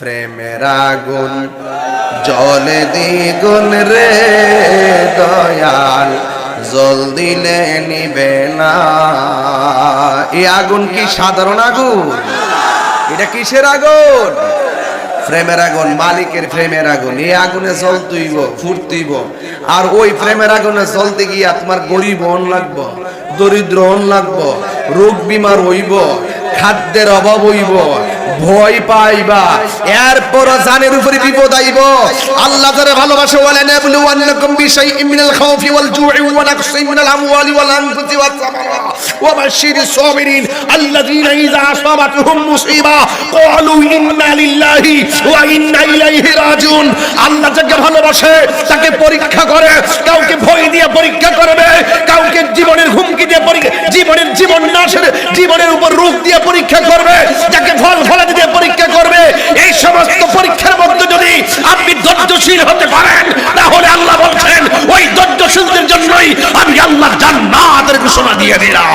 প্রেমের আগুন, জলে দ্বিগুণ রে দয়াল জল দিলে নিবে না। এই আগুন কি সাধারণ আগুন? এটা কিসের আগুন? প্রেমের আগুন, মালিকের প্রেমের আগুন। এই আগুনে জ্বলতেইব ফুটতেইব আর ওই প্রেমের আগুনে জ্বলতে গিয়া তোমার গরিব অন লাগবো, দরিদ্র অন লাগব, রোগ বিমার হইব, খাদ্যের অভাব হইব। ভয় পাইবা। এরপর জানের উপরে বিপদ আইব। আল্লাহ যারা ভালোবাসে বলেন এবলু আন্নাকুম বিশাইইন মিনাল খাউফি ওয়াল জু'i ওয়া নাকসিন মিনাল আমওয়ালি ওয়াল আনফুসি ওয়াস সামারাত ওয়া বাশশিরিস সাবিরিন আল্লাযীনা ইযা আসাবাতুহুম মুসিবা ক্বালু ইন্না লিল্লাহি ওয়া ইন্না ইলাইহি রাজিউন। আল্লাহ যাকে ভালোবাসে, তাকে পরীক্ষা করে। কাউকে ভয় দিয়ে পরীক্ষা করবে। কাউকে জীবনের হুমকি দিয়ে পরীক্ষা জীবনের জীবন নাশের জীবনের উপর রোগ দিয়ে পরীক্ষা করবে যাকে ফল ফলাদি দিয়ে পরীক্ষা করবে এই সমস্ত পরীক্ষার মধ্যে যদি আপনি ধৈর্যশীল হতে পারেন, তাহলে আল্লাহ বলছেন, ওই ধৈর্যশীলদের জন্যই আমি আল্লাহ জান্নাতের ঘোষণা দিয়ে দিলাম।